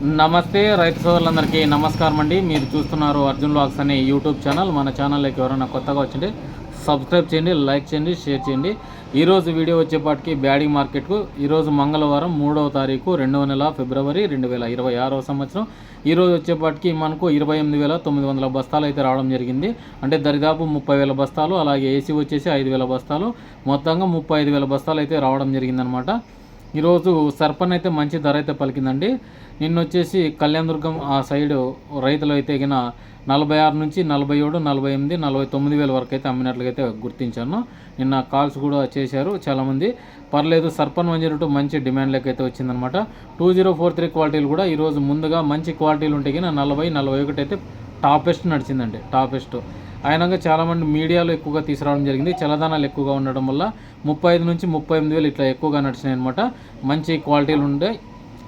నమస్తే రైతు సోదరులందరికీ నమస్కారం అండి. మీరు చూస్తున్నారు అర్జున్ లాక్స్ అనే యూట్యూబ్ ఛానల్. మన ఛానల్లోకి ఎవరైనా కొత్తగా వచ్చింటే సబ్స్క్రైబ్ చేయండి లైక్ చేయండి షేర్ చేయండి. ఈరోజు వీడియో వచ్చేపాటికి బ్యాడింగ్ మార్కెట్కు ఈరోజు మంగళవారం మూడవ తారీఖు రెండవ నెల ఫిబ్రవరి రెండు వేల ఇరవై ఆరవ సంవత్సరం. ఈరోజు వచ్చేపాటికి మనకు ఇరవై ఎనిమిది వేల తొమ్మిది వందల బస్తాలు అయితే రావడం జరిగింది. అంటే దరిదాపు ముప్పై వేల బస్తాలు అలాగే ఏసీ వచ్చేసి ఐదు వేల బస్తాలు. మొత్తంగా ముప్పై ఐదు వేల బస్తాలు అయితే రావడం జరిగిందనమాట. ఈరోజు సర్పన్ అయితే మంచి ధర అయితే పలికిందండి. నిన్న వచ్చేసి కళ్యాణదుర్గం ఆ సైడ్ రైతులు అయితే గిన నలభై ఆరు నుంచి నలభై ఏడు నలభై ఎనిమిది నలభై తొమ్మిది వేల వరకు అయితే అమ్మినట్లయితే గుర్తించాను. నిన్న కాల్స్ కూడా చేశారు చాలామంది. పర్లేదు సర్పన్ వన్ జీరో టూ మంచి డిమాండ్లోకి అయితే వచ్చిందనమాట. టూ జీరో ఫోర్ త్రీ క్వాలిటీలు కూడా ఈరోజు ముందుగా మంచి క్వాలిటీలు ఉంటే గిన నలభై నలభై ఒకటి అయితే టాపెస్ట్ నడిచిందండి టాపెస్ట్. అయినాక చాలామంది మీడియాలో ఎక్కువగా తీసుకురావడం జరిగింది. చలదానాలు ఎక్కువగా ఉండడం వల్ల ముప్పై ఐదు నుంచి ముప్పై ఎనిమిది వేలు ఇట్లా ఎక్కువగా నడిచినాయి అనమాట మంచి క్వాలిటీలు ఉండే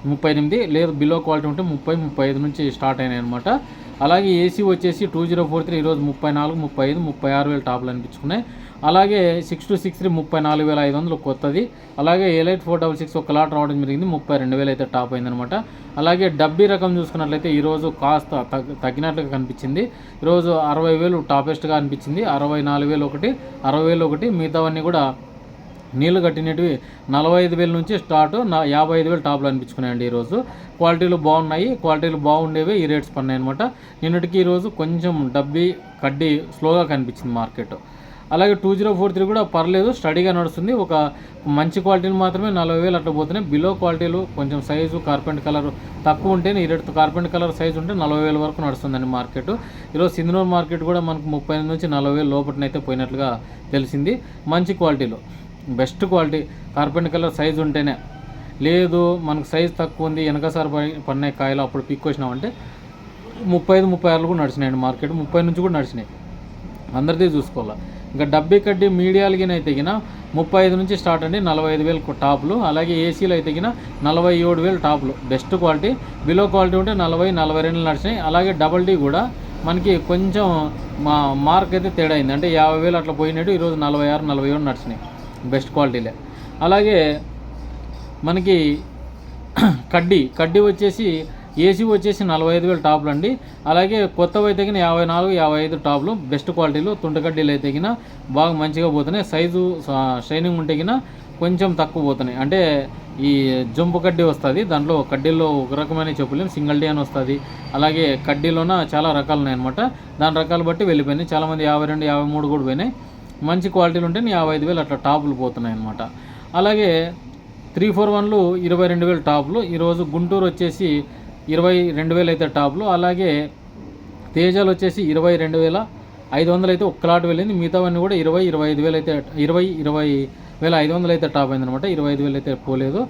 ముప్పై ఎనిమిది లేదు బిలో క్వాలిటీ ఉంటే ముప్పై ముప్పై ఐదు నుంచి స్టార్ట్ అయినాయి అనమాట అలాగే ఏసీ వచ్చేసి టూ జీరో ఫోర్ త్రీ ఈరోజు ముప్పై నాలుగు ముప్పై ఐదు ముప్పై ఆరు వేలు టాప్లు అనిపించుకున్నాయి. అలాగే సిక్స్ టూ సిక్స్ త్రీ ముప్పై నాలుగు వేల ఐదు వందలు కొత్తది. అలాగే ఎలైట్ ఫోర్ డబల్ సిక్స్ ఒక లాట్ రావడం జరిగింది ముప్పై రెండు వేలు అయితే టాప్ అయిందనమాట. అలాగే డబ్బీ రకం చూసుకున్నట్లయితే ఈరోజు కాస్త తగ్గినట్లుగా కనిపించింది. ఈరోజు అరవై వేలు టాపెస్ట్గా అనిపించింది. అరవై నాలుగు వేలు ఒకటి అరవై వేలు ఒకటి మిగతావన్నీ కూడా నీళ్ళు కట్టినవి నలభై ఐదు వేల నుంచి స్టార్ట్ నా యాభై ఐదు వేలు టాప్లు అనిపించుకున్నాయండి ఈరోజు. క్వాలిటీలు బాగున్నాయి క్వాలిటీలు బాగుండేవి ఈ రేట్స్ పడినాయి అనమాట నిన్నటికి ఈరోజు కొంచెం డబ్బీ కడ్డీ స్లోగా కనిపించింది మార్కెట్. అలాగే టూ జీరో ఫోర్ త్రీ కూడా పర్లేదు స్టడీగా నడుస్తుంది. ఒక మంచి క్వాలిటీలు మాత్రమే నలభై వేలు అట్లా పోతున్నాయి. బిలో క్వాలిటీలు కొంచెం సైజు కార్పెంట్ కలర్ తక్కువ ఉంటే ఈ రేటు కార్పెంట్ కలర్ సైజు ఉంటే నలభై వేల వరకు నడుస్తుందండి మార్కెట్. ఈరోజు సింధనూరు మార్కెట్ కూడా మనకు ముప్పై ఎనిమిది నుంచి నలభై వేలు లోపలనైతే పోయినట్లుగా తెలిసింది. మంచి క్వాలిటీలో. Best quality. కార్పెంట్ కలర్ సైజు ఉంటేనే. లేదు మనకు సైజ్ తక్కువ ఉంది వెనకసారి పడినాయి కాయలు అప్పుడు పిక్ వచ్చినామంటే ముప్పై ఐదు ముప్పై ఆరులు కూడా నడిచినాయండి మార్కెట్. ముప్పై నుంచి కూడా నడిచినాయి. అందరిది చూసుకోవాలి. ఇంకా డబ్బీ కడ్డీ మీడియాలకి అయితే గిన ముప్పై ఐదు నుంచి స్టార్ట్ అండి నలభై ఐదు వేలు టాప్లు. అలాగే ఏసీలు అయితే గిన నలభై ఏడు వేలు టాప్లు. Best quality. బిలో క్వాలిటీ ఉంటే నలభై నలభై రెండు నడిచినాయి. అలాగే డబల్ డీ కూడా మనకి కొంచెం మా మార్క్ అయితే తేడా అయింది. అంటే యాభై వేలు అట్లా పోయినట్టు ఈరోజు నలభై ఆరు నలభై ఏడు నడిచినాయి. బెస్ట్ క్వాలిటీలే. అలాగే మనకి కడ్డీ కడ్డీ వచ్చేసి ఏసీ వచ్చేసి నలభై ఐదు వేలు టాప్లు అండి. అలాగే కొత్తవి అయితే కింద యాభై నాలుగు యాభై ఐదు టాప్లు బెస్ట్ క్వాలిటీలు. తుంటకడ్డీలు అయితే కింద బాగా మంచిగా పోతున్నాయి. సైజు షైనింగ్ ఉంటే కింద కొంచెం తక్కువ పోతున్నాయి. అంటే ఈ జంపు కడ్డీ వస్తుంది. దాంట్లో కడ్డీల్లో ఒక రకమైన చెప్పులేం సింగిల్ డే అని వస్తుంది. అలాగే కడ్డీలోన చాలా రకాలు ఉన్నాయి అనమాట దాని రకాలు బట్టి వెళ్ళిపోయినాయి. చాలామంది యాభై రెండు యాభై మూడు కూడా పోయినాయి. మంచి క్వాలిటీలు ఉంటే యాభై ఐదు వేలు అట్లా టాపులు పోతున్నాయి అనమాట అలాగే త్రీ ఫోర్ వన్లు ఇరవై రెండు వేలు టాపులు ఈరోజు గుంటూరు వచ్చేసి ఇరవై రెండు వేలు అయితే టాపులు అలాగే తేజాలు వచ్చేసి ఇరవై రెండు వేల ఐదు వందలు అయితే ఒక్క లాట్ వెళ్ళింది మిగతావన్నీ కూడా ఇరవై ఇరవై ఐదు వేలు అయితే ఇరవై ఇరవై వేల ఐదు వందలు అయితే టాప్ అయింది అనమాట ఇరవై ఐదు వేలు అయితే పోలేదు.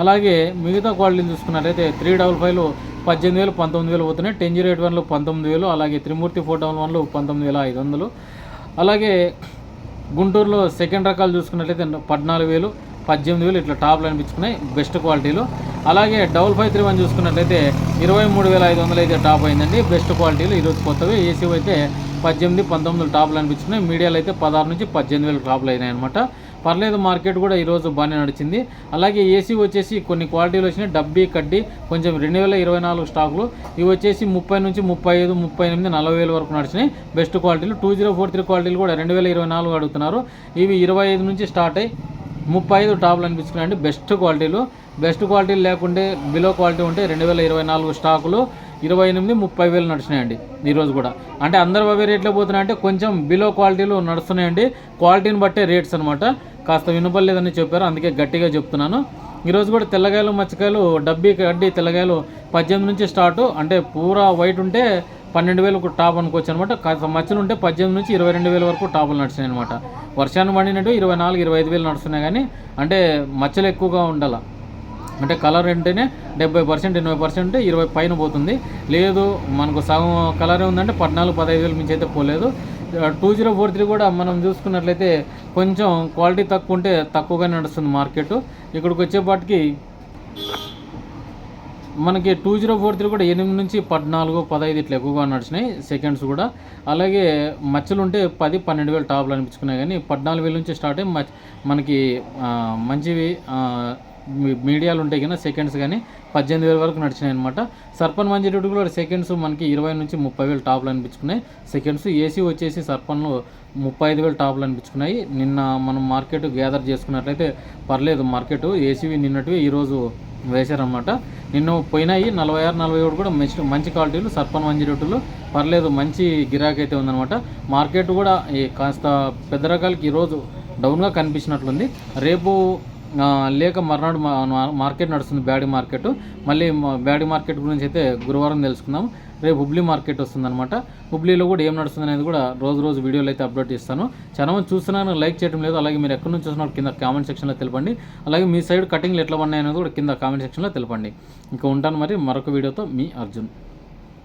అలాగే మిగతా క్వాలిటీలు చూసుకున్నట్లయితే త్రీ డబల్ ఫైవ్లు పద్దెనిమిది వేలు పంతొమ్మిది వేలు పోతున్నాయి టెన్ జీరో ఎయిట్ వన్లు పంతొమ్మిది వేలు అలాగే త్రిమూర్తి ఫోర్ డబల్ వన్లు పంతొమ్మిది వేల ఐదు వందలు. అలాగే గుంటూరులో సెకండ్ రకాలు చూసుకున్నట్లయితే పద్నాలుగు వేలు పద్దెనిమిది వేలు ఇట్లా టాప్లు అనిపించుకున్నాయి బెస్ట్ క్వాలిటీలు. అలాగే డబుల్ ఫైవ్ త్రీ వన్ చూసుకున్నట్లయితే ఇరవై మూడు వేల ఐదు వందలు అయితే టాప్ అయిందండి బెస్ట్ క్వాలిటీలు. ఈరోజు కొత్తవి ఏసీ అయితే పద్దెనిమిది పంతొమ్మిది టాప్లు అనిపించుకున్నాయి మీడియాలో అయితే పదహారు నుంచి పద్దెనిమిది వేలు టాప్లు అయినాయి అనమాట పర్లేదు మార్కెట్ కూడా ఈరోజు బాగానే నడిచింది. అలాగే ఏసీ వచ్చేసి కొన్ని క్వాలిటీలు వచ్చినాయి. డబ్బీ కడ్డీ కొంచెం రెండు వేల ఇరవై నాలుగు స్టాకులు. ఇవి వచ్చేసి ముప్పై నుంచి ముప్పై ఐదు ముప్పై ఎనిమిది నలభై వేల వరకు నడిచినాయి. బెస్ట్ క్వాలిటీలు. టూ జీరో ఫోర్ త్రీ క్వాలిటీలు కూడా రెండు వేల ఇరవై నాలుగు అడుగుతున్నారు. ఇవి ఇరవై ఐదు నుంచి స్టార్ట్ అయ్యి ముప్పై ఐదు టాప్లు అనిపించుకున్నాయండి బెస్ట్ క్వాలిటీలు. బెస్ట్ క్వాలిటీలు లేకుంటే బిలో క్వాలిటీ ఉంటే రెండు వేల ఇరవై నాలుగు స్టాకులు. ఇరవై ఎనిమిది ముప్పై వేలు నడిచినాయండి ఈరోజు కూడా. అంటే అందరు అవే రేట్లో పోతున్నాయి అంటే కొంచెం బిలో క్వాలిటీలు నడుస్తున్నాయండి. క్వాలిటీని బట్టే రేట్స్ అనమాట కాస్త వినపడలేదని చెప్పారు అందుకే గట్టిగా చెప్తున్నాను. ఈరోజు కూడా తెల్లగాయలు మచ్చకాయలు డబ్బీ కడ్డీ తెల్లగాయలు పద్దెనిమిది నుంచి స్టార్ట్ అంటే పూరా వైట్ ఉంటే పన్నెండు వేలకు టాప్ అనుకోవచ్చు అనమాట కాస్త మచ్చలు ఉంటే పద్దెనిమిది నుంచి ఇరవై రెండు వేల వరకు టాపులు నడుస్తున్నాయి అనమాట వర్షాన్ని పడినట్టు ఇరవై నాలుగు ఇరవై ఐదు వేలు నడుస్తున్నాయి కానీ అంటే మచ్చలు ఎక్కువగా ఉండాలి? అంటే కలర్ అంటేనే డెబ్బై పర్సెంట్ ఎనభై పర్సెంట్ ఇరవై పైన పోతుంది. లేదు మనకు సగం కలరే ఉందంటే పద్నాలుగు పదహైదు వేల మించి అయితే పోలేదు. టూ జీరో ఫోర్ త్రీ కూడా మనం చూసుకున్నట్లయితే కొంచెం క్వాలిటీ తక్కువ ఉంటే తక్కువగానే నడుస్తుంది మార్కెట్. ఇక్కడికి వచ్చేపాటికి మనకి టూ జీరో ఫోర్ త్రీ కూడా ఎనిమిది నుంచి పద్నాలుగు పదహైదు ఇట్లా ఎక్కువగా నడిచినాయి సెకండ్స్ కూడా. అలాగే మచ్చలు ఉంటే పది పన్నెండు వేలు టాప్లు అనిపించుకున్నాయి కానీ పద్నాలుగు వేల నుంచి స్టార్ట్ అయ్యి మచ్- మనకి మంచివి మీడియాలు ఉంటాయి కదా సెకండ్స్ కానీ పద్దెనిమిది వేల వరకు నడిచినాయి అనమాట సర్పన్ మంజీరెడ్డి కూడా సెకండ్స్ మనకి ఇరవై నుంచి ముప్పై వేలు టాప్లు అనిపించుకున్నాయి. సెకండ్స్ ఏసీ వచ్చేసి సర్పన్లు ముప్పై ఐదు వేలు టాప్లు అనిపించుకున్నాయి. నిన్న మనం మార్కెట్ గ్యాదర్ చేసుకున్నట్లయితే పర్లేదు మార్కెట్. ఏసీవి నిన్నటివి ఈరోజు వేశారనమాట నిన్న పోయినాయి నలభై ఆరు నలభై ఏడు కూడా మంచి మంచి క్వాలిటీలు సర్పన్ మంచి పర్లేదు మంచి గిరాకీ అయితే ఉందన్నమాట. మార్కెట్ కూడా ఈ కాస్త పెద్ద రకాలకి ఈరోజు డౌన్గా కనిపించినట్లుంది. రేపు లేక మర్నాడు మా- మా- మార్కెట్ నడుస్తుంది బ్యాడీ మార్కెట్. మళ్ళీ బ్యాడీ మార్కెట్ గురించి అయితే గురువారం తెలుసుకుందాం. రేపు హుబ్లీ మార్కెట్ వస్తుందన్నమాట. హుబ్లీలో కూడా ఏం నడుస్తుంది అనేది కూడా రోజు రోజు వీడియోలు అయితే అప్లోడ్ చేస్తాను. చాలా మంది చూస్తున్నాను లైక్ చేయడం లేదు అలాగే మీరు ఎక్కడి నుంచి చూస్తున్నారు కింద కామెంట్ సెక్షన్లో తెలపండి. అలాగే మీ సైడ్ కటింగ్లు ఎట్లా పడినాయి అనేది కూడా కింద కామెంట్ సెక్షన్లో తెలపండి. ఇంకా ఉంటాను మరి మరొక వీడియోతో మీ అర్జున్.